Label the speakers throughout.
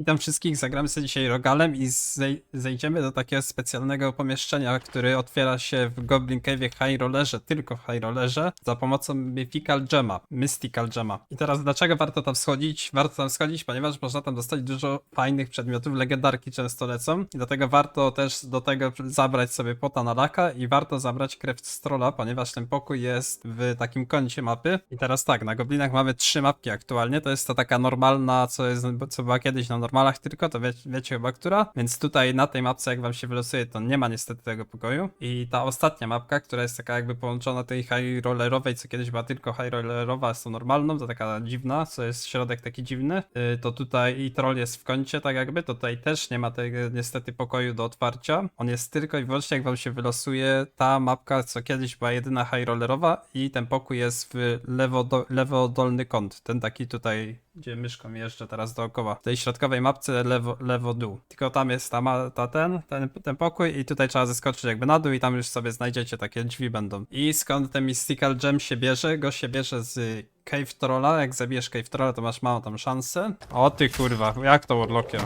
Speaker 1: Witam wszystkich, zagramy sobie dzisiaj Rogalem i zej zejdziemy do takiego specjalnego pomieszczenia, które otwiera się w Goblin Cave'ie High Rollerze, tylko w High Rollerze, za pomocą Mythical Mystical Gemma. I teraz dlaczego warto tam schodzić? Warto tam schodzić, ponieważ można tam dostać dużo fajnych przedmiotów, legendarki często lecą i dlatego warto też do tego zabrać sobie pota na laka i warto zabrać krew z trolla, ponieważ ten pokój jest w takim kącie mapy. I teraz tak, na Goblinach mamy trzy mapki aktualnie, to jest ta taka normalna, co jest, co była kiedyś na normalach tylko, to wie, wiecie chyba która, więc tutaj na tej mapce jak wam się wylosuje, to nie ma niestety tego pokoju. I ta ostatnia mapka, która jest taka jakby połączona tej high rollerowej, co kiedyś była tylko high rollerowa, z tą normalną, to taka dziwna, co jest środek taki dziwny, yy, to tutaj i troll jest w kącie tak jakby, to tutaj też nie ma tego niestety pokoju do otwarcia. On jest tylko i wyłącznie jak wam się wylosuje ta mapka, co kiedyś była jedyna high rollerowa i ten pokój jest w lewo, do, lewo dolny kąt, ten taki tutaj gdzie myszką jeżdżę teraz dookoła. W tej środkowej mapce lewo, lewo dół. Tylko tam jest ta, ta ten, ten, ten pokój i tutaj trzeba zeskoczyć jakby na dół i tam już sobie znajdziecie takie drzwi będą. I skąd ten Mystical Gem się bierze? Go się bierze z Cave Trolla. Jak zabijesz Cave Trolla, to masz małą tam szansę. O ty kurwa, jak to Warlockiem?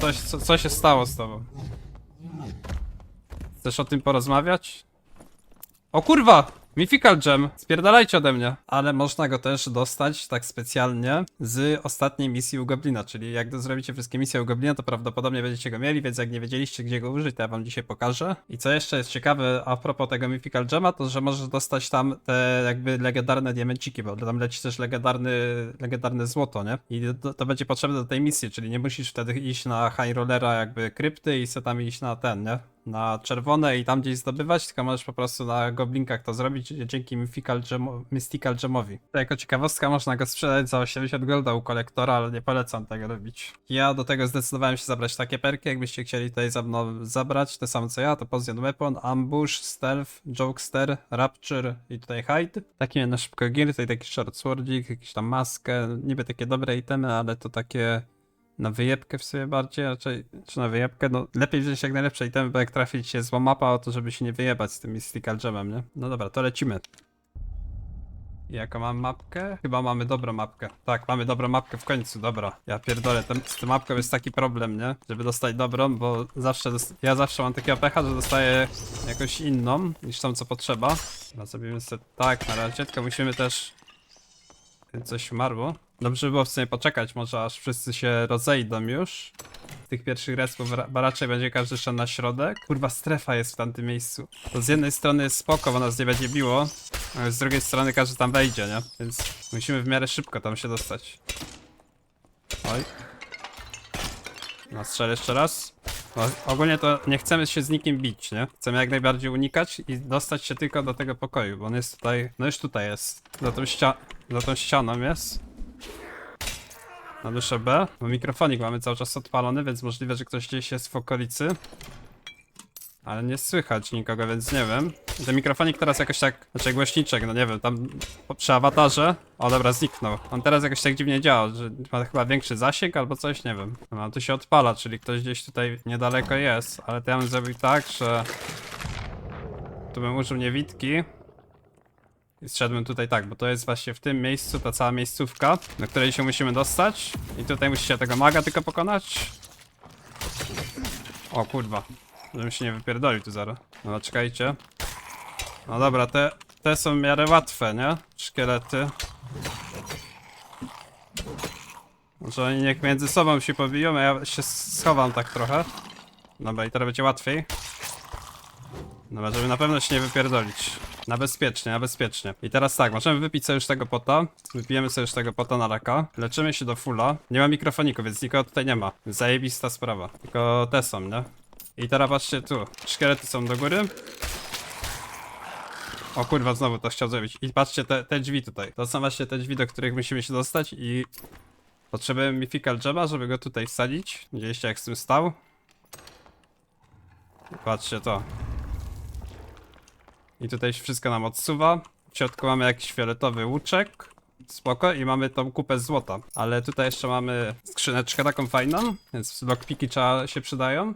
Speaker 1: Coś, co, co się stało z tobą? Chcesz o tym porozmawiać? O kurwa! Mythical Gem, spierdalajcie ode mnie. Ale można go też dostać tak specjalnie z ostatniej misji u Goblina, czyli jak zrobicie wszystkie misje u Goblina, to prawdopodobnie będziecie go mieli, więc jak nie wiedzieliście gdzie go użyć, to ja wam dzisiaj pokażę. I co jeszcze jest ciekawe a propos tego Mythical Gema, to że możesz dostać tam te jakby legendarne diamenciki, bo tam leci też legendarny, legendarne złoto, nie? I to, to będzie potrzebne do tej misji, czyli nie musisz wtedy iść na High Rollera jakby krypty i se tam iść na ten, nie? Na czerwone i tam gdzieś zdobywać, tylko możesz po prostu na goblinkach to zrobić dzięki Mystical Gemowi. To jako ciekawostka można go sprzedać za 80 golda u kolektora, ale nie polecam tego robić. Ja do tego zdecydowałem się zabrać takie perki, jakbyście chcieli tutaj za mną zabrać, te same co ja, to Poison Weapon, Ambush, Stealth, Jokester, Rapture i tutaj Hide. Taki na szybko gier, tutaj taki short swordzik, jakiś tam maskę, niby takie dobre itemy, ale to takie na wyjebkę w sobie bardziej, raczej, czy na wyjebkę, no lepiej wziąć jak najlepsze itemy, bo jak trafić się zła mapa, o to żeby się nie wyjebać z tym Mystical Gemem, nie? No dobra, to lecimy. I Jaką mam mapkę? Chyba mamy dobrą mapkę. Tak, mamy dobrą mapkę w końcu, dobra. Ja pierdolę, ten, z tą mapką jest taki problem, nie? Żeby dostać dobrą, bo zawsze, ja zawsze mam takiego pecha, że dostaję jakąś inną niż tą, co potrzeba. Chyba zrobimy sobie tak na razie, tylko musimy też coś umarło. Dobrze by było w sumie poczekać, może aż wszyscy się rozejdą już. Tych pierwszych respów, bo raczej będzie każdy szedł na środek. Kurwa, strefa jest w tamtym miejscu. To z jednej strony jest spoko, bo nas nie będzie biło, ale z drugiej strony każdy tam wejdzie, nie? Więc musimy w miarę szybko tam się dostać. Oj. No strzel jeszcze raz. Ogólnie to nie chcemy się z nikim bić, nie? Chcemy jak najbardziej unikać i dostać się tylko do tego pokoju, bo on jest tutaj, no już tutaj jest. Za tą, ścia za tą ścianą jest. Na duszę B, bo mikrofonik mamy cały czas odpalony, więc możliwe, że ktoś gdzieś jest w okolicy. Ale nie słychać nikogo, więc nie wiem. Ten mikrofonik teraz jakoś tak, znaczy głośniczek, no nie wiem, tam przy awatarze. O dobra, zniknął. On teraz jakoś tak dziwnie działa, że ma chyba większy zasięg albo coś, nie wiem. No tu się odpala, czyli ktoś gdzieś tutaj niedaleko jest, ale to ja bym zrobił tak, że... Tu bym użył niewidki. I zszedłbym tutaj tak, bo to jest właśnie w tym miejscu ta cała miejscówka, do której się musimy dostać. I tutaj musicie tego maga tylko pokonać. O kurwa, żebym się nie wypierdolił tu zaraz. No czekajcie. No dobra, te, te są w miarę łatwe, nie? Szkielety. Może oni niech między sobą się pobiją, a ja się schowam tak trochę. Dobra, i teraz będzie łatwiej. Dobra, żeby na pewno się nie wypierdolić. Na bezpiecznie, na bezpiecznie. I teraz tak, możemy wypić sobie już tego pota. Wypijemy sobie już tego pota na raka. Leczymy się do fulla. Nie ma mikrofoniku, więc nikogo tutaj nie ma. Zajebista sprawa. Tylko te są, nie? I teraz patrzcie tu. Szkielety są do góry. O kurwa, znowu to chciał zrobić. I patrzcie te, te drzwi tutaj. To są właśnie te drzwi, do których musimy się dostać i... Potrzebujemy Mythical Gema, żeby go tutaj wsadzić. Widzieliście jak z tym stał? Patrzcie to. I tutaj się wszystko nam odsuwa. W środku mamy jakiś fioletowy łuczek. Spoko i mamy tą kupę złota. Ale tutaj jeszcze mamy skrzyneczkę taką fajną, więc lockpiki trzeba się przydają.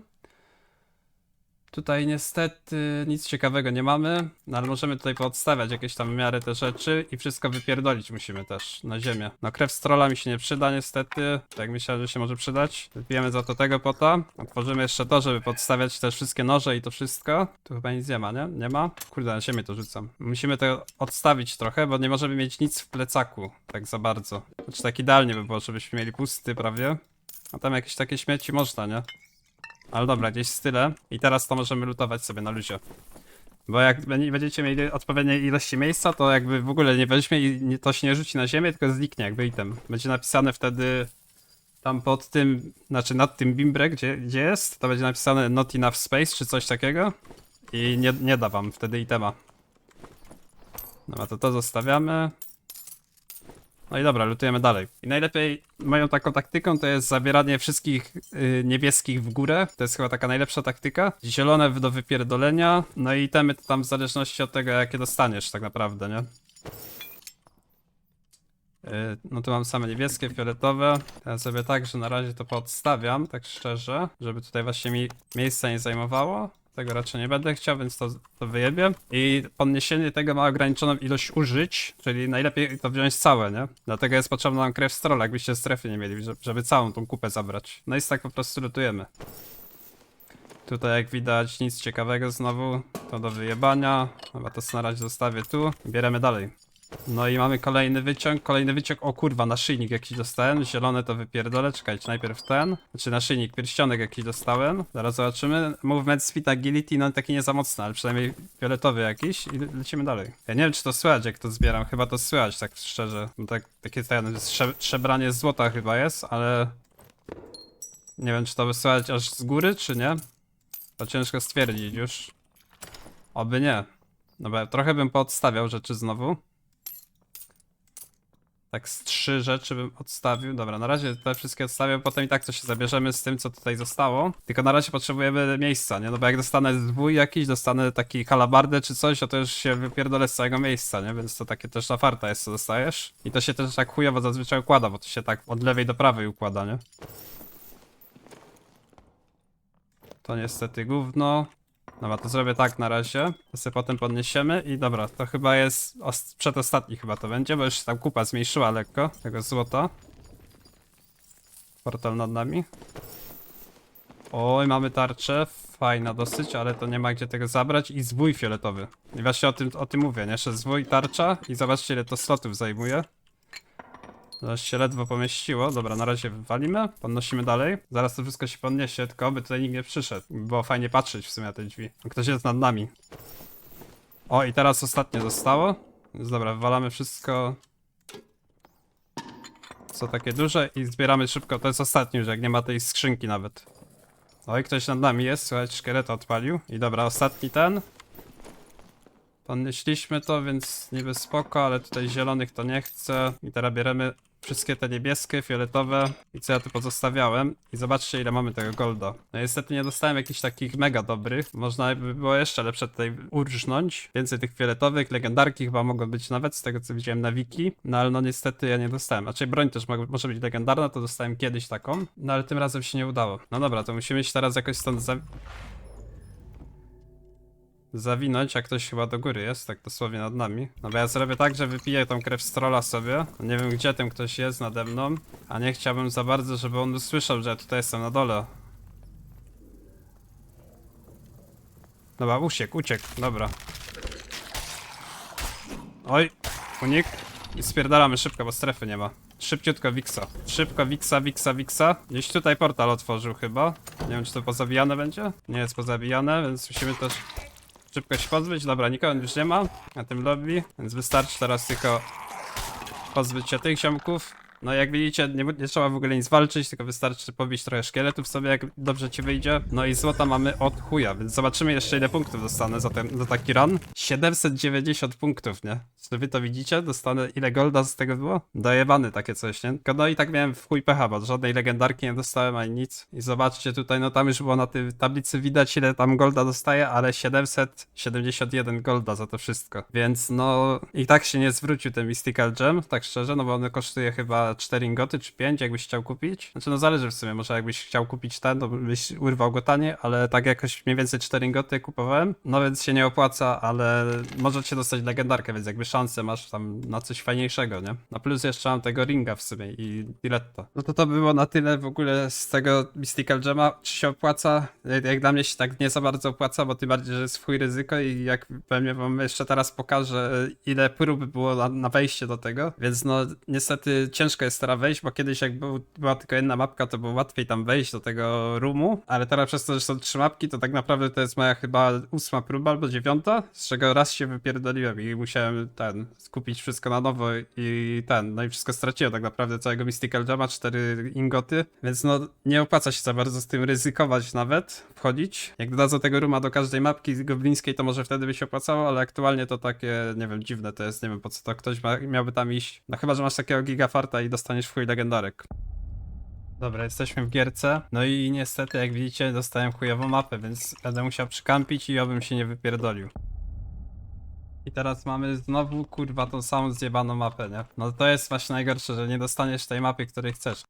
Speaker 1: Tutaj niestety nic ciekawego nie mamy, no ale możemy tutaj podstawiać jakieś tam w miarę te rzeczy i wszystko wypierdolić musimy też na ziemię. No krew z trolla mi się nie przyda niestety, tak myślałem, że się może przydać. Wypijemy za to tego pota. Otworzymy jeszcze to, żeby podstawiać też wszystkie noże i to wszystko. Tu chyba nic nie ma, nie? Nie ma? Kurde, na ziemię to rzucam. Musimy to odstawić trochę, bo nie możemy mieć nic w plecaku, tak za bardzo. Znaczy tak idealnie by było, żebyśmy mieli pusty prawie. A tam jakieś takie śmieci można, nie? Ale dobra, gdzieś z tyle. I teraz to możemy lutować sobie na luzie. Bo jak będzie- będziecie mieli odpowiedniej ilości miejsca, to jakby w ogóle nie weźmie i to się nie rzuci na ziemię, tylko zniknie jakby item. Będzie napisane wtedy tam pod tym, znaczy nad tym bimbre, gdzie, gdzie jest, to będzie napisane not enough space czy coś takiego. I nie, nie da wam wtedy itema. Dobra, to to zostawiamy. No i dobra, lutujemy dalej. I najlepiej moją taką taktyką to jest zabieranie wszystkich y, niebieskich w górę. To jest chyba taka najlepsza taktyka. Zielone do wypierdolenia. No i temy tam w zależności od tego, jakie dostaniesz tak naprawdę, nie? Y, No tu mam same niebieskie, fioletowe. Ja sobie tak, że na razie to podstawiam, tak szczerze, żeby tutaj właśnie mi miejsca nie zajmowało. Tego raczej nie będę chciał, więc to, to wyjebię. I podniesienie tego ma ograniczoną ilość użyć, czyli najlepiej to wziąć całe, nie? Dlatego jest potrzebna nam krew strola, jakbyście strefy nie mieli, żeby- całą tą kupę zabrać. No i tak po prostu lutujemy. Tutaj jak widać nic ciekawego znowu, to do wyjebania. Chyba to na razie zostawię tu. Bieremy dalej. No i mamy kolejny wyciąg, kolejny wyciąg, o kurwa, naszyjnik jakiś dostałem, zielone to wypierdolę, czekajcie, najpierw ten, znaczy naszyjnik, pierścionek jakiś dostałem, zaraz zobaczymy, movement speed agility, no taki nie za mocny, ale przynajmniej fioletowy jakiś. I le- lecimy dalej. Ja nie wiem, czy to słychać, jak to zbieram, chyba to słychać, tak szczerze, bo tak, takie ten, trzebranie złota chyba jest, ale nie wiem, czy to by słychać aż z góry, czy nie, to ciężko stwierdzić już, oby nie. Dobra, trochę bym poodstawiał rzeczy znowu. Tak z trzy rzeczy bym odstawił. Dobra, na razie te wszystkie odstawię, potem i tak to się zabierzemy z tym, co tutaj zostało. Tylko na razie potrzebujemy miejsca, nie? No bo jak dostanę zwój jakiś, dostanę taki halabardę czy coś, to już się wypierdolę z całego miejsca, nie? Więc to takie też na farta jest, co dostajesz. I to się też tak chujowo zazwyczaj układa, bo to się tak od lewej do prawej układa, nie? To niestety gówno. Dobra, to zrobię tak na razie. To sobie potem podniesiemy i dobra, to chyba jest os- przedostatni chyba to będzie, bo już tam kupa zmniejszyła lekko tego złota. Portal nad nami. Oj, mamy tarczę. Fajna dosyć, ale to nie ma gdzie tego zabrać. I zwój fioletowy. I właśnie o tym, o tym mówię, nie? Jeszcze zwój, tarcza i zobaczcie ile to slotów zajmuje. Zaraz się ledwo pomieściło. Dobra, na razie wywalimy. Podnosimy dalej. Zaraz to wszystko się podniesie, tylko by tutaj nikt nie przyszedł. By Było fajnie patrzeć w sumie na te drzwi. Ktoś jest nad nami. O, i teraz ostatnie zostało. Więc dobra, wywalamy wszystko. Co takie duże i zbieramy szybko. To jest ostatni już, jak nie ma tej skrzynki nawet. Oj, ktoś nad nami jest, słuchajcie, szkielet odpalił. I dobra, ostatni ten. Podnieśliśmy to, więc niby spoko, ale tutaj zielonych to nie chcę. I teraz bierzemy wszystkie te niebieskie, fioletowe i co ja tu pozostawiałem. I zobaczcie ile mamy tego golda. No niestety nie dostałem jakichś takich mega dobrych. Można by było jeszcze lepsze tutaj urżnąć. Więcej tych fioletowych, legendarki chyba mogą być nawet z tego co widziałem na wiki. No ale no niestety ja nie dostałem. Znaczy broń też mo- może być legendarna, to dostałem kiedyś taką. No ale tym razem się nie udało. No dobra, to musimy się teraz jakoś stąd za zawinąć, jak ktoś chyba do góry jest, tak dosłownie nad nami. No bo ja zrobię tak, że wypiję tą krew z trolla sobie. Nie wiem gdzie ten ktoś jest nade mną, a nie chciałbym za bardzo, żeby on usłyszał, że ja tutaj jestem na dole. Dobra, uciekł, uciekł, dobra. Oj, unik. I spierdalamy szybko, bo strefy nie ma. Szybciutko Wixa. Szybko Wixa, Wixa, Wixa. Gdzieś tutaj portal otworzył chyba. Nie wiem, czy to pozabijane będzie? Nie jest pozabijane, więc musimy też szybko się pozbyć. Dobra, nikogo już nie ma na tym lobby, więc wystarczy teraz tylko pozbyć się tych ziomków. No jak widzicie, nie, nie trzeba w ogóle nic walczyć, tylko wystarczy pobić trochę szkieletów sobie, jak dobrze ci wyjdzie. No i złota mamy od chuja, więc zobaczymy jeszcze ile punktów dostanę za, ten, za taki run. 790 punktów, nie? Czy wy to widzicie? Dostanę ile golda z tego było? Dojebany takie coś, nie? No i tak miałem w chuj pecha, bo żadnej legendarki nie dostałem ani nic. I zobaczcie tutaj, no tam już było na tej tablicy widać ile tam golda dostaję, ale 771 golda za to wszystko. Więc no i tak się nie zwrócił ten Mystical Gem, tak szczerze, no bo on kosztuje chyba za 4 ingoty czy 5, jakbyś chciał kupić. Znaczy no zależy w sumie, może jakbyś chciał kupić ten, to byś urwał go tanie, ale tak jakoś mniej więcej 4 ingoty kupowałem. No więc się nie opłaca, ale możecie dostać legendarkę, więc jakby szansę masz tam na coś fajniejszego, nie? Na plus jeszcze mam tego ringa w sumie i Diletto. No to to było na tyle w ogóle z tego Mystical Gema. Czy się opłaca? Jak, jak dla mnie się tak nie za bardzo opłaca, bo tym bardziej, że jest w chuj ryzyko i jak pewnie wam jeszcze teraz pokażę, ile prób było na, na wejście do tego. Więc no niestety ciężko jest teraz wejść, bo kiedyś jak był, była tylko jedna mapka, to było łatwiej tam wejść do tego roomu, ale teraz przez to, że są trzy mapki, to tak naprawdę to jest moja chyba ósma próba albo dziewiąta, z czego raz się wypierdoliłem i musiałem ten, skupić wszystko na nowo i ten, no i wszystko straciłem tak naprawdę, całego Mystical Gema, cztery ingoty, więc no nie opłaca się za bardzo z tym ryzykować nawet, wchodzić. Jak dodadzą tego rooma do każdej mapki goblińskiej, to może wtedy by się opłacało, ale aktualnie to takie, nie wiem, dziwne to jest, nie wiem po co to ktoś ma, miałby tam iść. No chyba, że masz takiego gigafarta i dostaniesz w chuj legendarek. Dobra, jesteśmy w gierce. No i niestety, jak widzicie, dostałem chujową mapę, więc będę musiał przykampić i obym się nie wypierdolił. I teraz mamy znowu, kurwa, tą samą zjebaną mapę, nie? No to jest właśnie najgorsze, że nie dostaniesz tej mapy, której chcesz.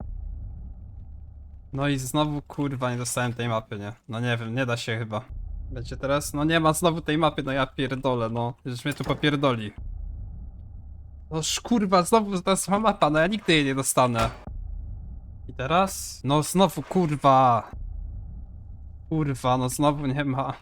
Speaker 1: No i znowu, kurwa, nie dostałem tej mapy, nie? No nie wiem, nie da się chyba. Będzie teraz, no nie ma znowu tej mapy, no ja pierdolę, no. Już mnie tu popierdoli. No kurwa, znowu ta sama mapa, no ja nigdy jej nie dostanę. I teraz? No znowu, kurwa. Kurwa, no znowu nie ma.